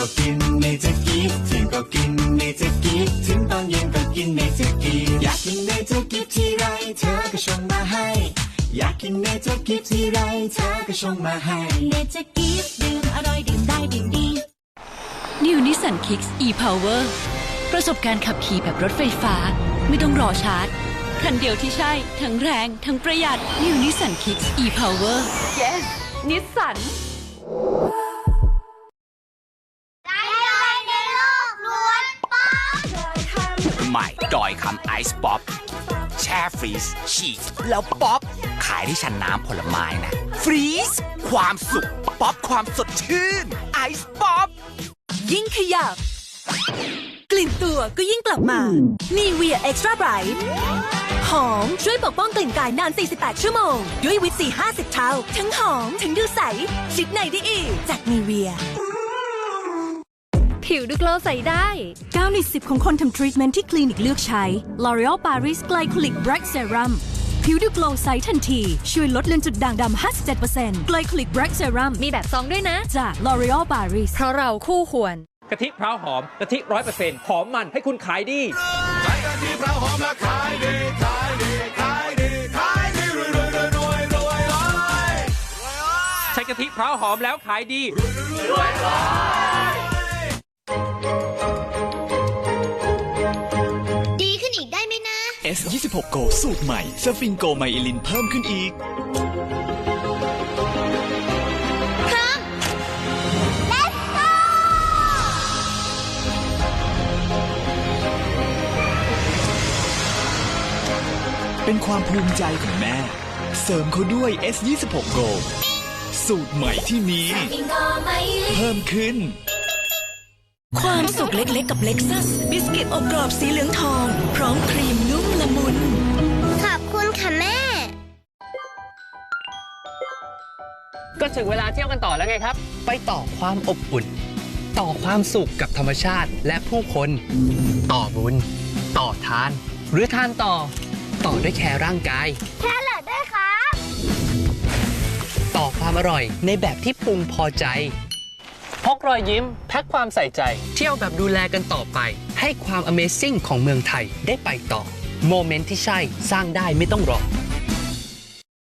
ก็กินเนเจอร์กิฟเที่ยงก็กินเนเจอร์กิฟถึงตอนเย็นก็กินเนเจอร์กิฟอยากกินเนเจอร์กิฟทีไรเธอก็ชงมาให้ อยากกินเนเจอร์กิฟทีไรเธอก็ชงมาให้เนเจอร์กิฟดื่มอร่อยดื่มได้ดื่มดี New Nissan Kicks e-Power ประสบการณ์ขับขี่แบบรถไฟฟ้า ไม่ต้องรอชาร์จคันเดียวที่ใช่ ทั้งแรง ทั้งประหยัด New Nissan Kicks e-Power Yes นิ ม่ดอยคำไอซ์ป๊อปแช่ฟรีซฉีกแล้วป๊อปขายที่ชั้นน้ำผลไม้นะฟรีซความสุขป๊อปความสดชื่นไอซ์ป๊อปยิ่งขยับ กลิ่นตัวก็ยิ่งกลับมา มีเวียเอ็กซ์ตร้าไบรท์หอม ช่วยปกป้องกลิ่นกายนาน 48 ชั่วโมง ด้วยวิตซี50 เท่า ทั้งหอม ทั้งดูใส ชิดในได้อีกจากนีเวีย ผิวดูโกลว์ใสได้ 9 ใน 10 ของคนทำทรีทเมนต์ที่คลินิกเลือกใช้ L'Oreal Paris Glycolic Bright Serum ผิวดูโกลว์ใสทันที ช่วยลดเลือนจุดด่างดำ 57% Glycolic Bright Serum มีแบบซองด้วยนะ จาก L'Oreal Paris เพราะเราคู่ควร กะทิพร้าวหอม กะทิร้อยเปอร์เซ็นต์หอมมันให้คุณขายดีใช้กะทิพร้าวหอมแล้วขายดีดี นะ S26 Go สูตรใหม่สฟิงโกไมอิลินเพิ่มขึ้นอีกเป็นความภูมิใจของแม่ เสริมเขาด้วย S26 Go สูตรใหม่ที่มี เพิ่มขึ้น ความสุขเล็กๆกับเล็กซัสบิสกิตอบกรอบสีเหลืองทอง พร้อมครีม ก็ถึงเวลาเที่ยวกันต่อแล้วไงครับ ไปต่อความอบอุ่น ต่อความสุขกับธรรมชาติและผู้คน ต่อบุญ ต่อทาน หรือทานต่อ ต่อด้วยแคร์ร่างกาย แค่เหลือด้วยครับ ต่อความอร่อยในแบบที่ปรุงพอใจ พกรอยยิ้มแพ็คความใส่ใจ เที่ยวแบบดูแลกันต่อไป ให้ความ Amazing ของเมืองไทยได้ไปต่อ โมเมนต์ที่ใช่สร้างได้ไม่ต้องรอ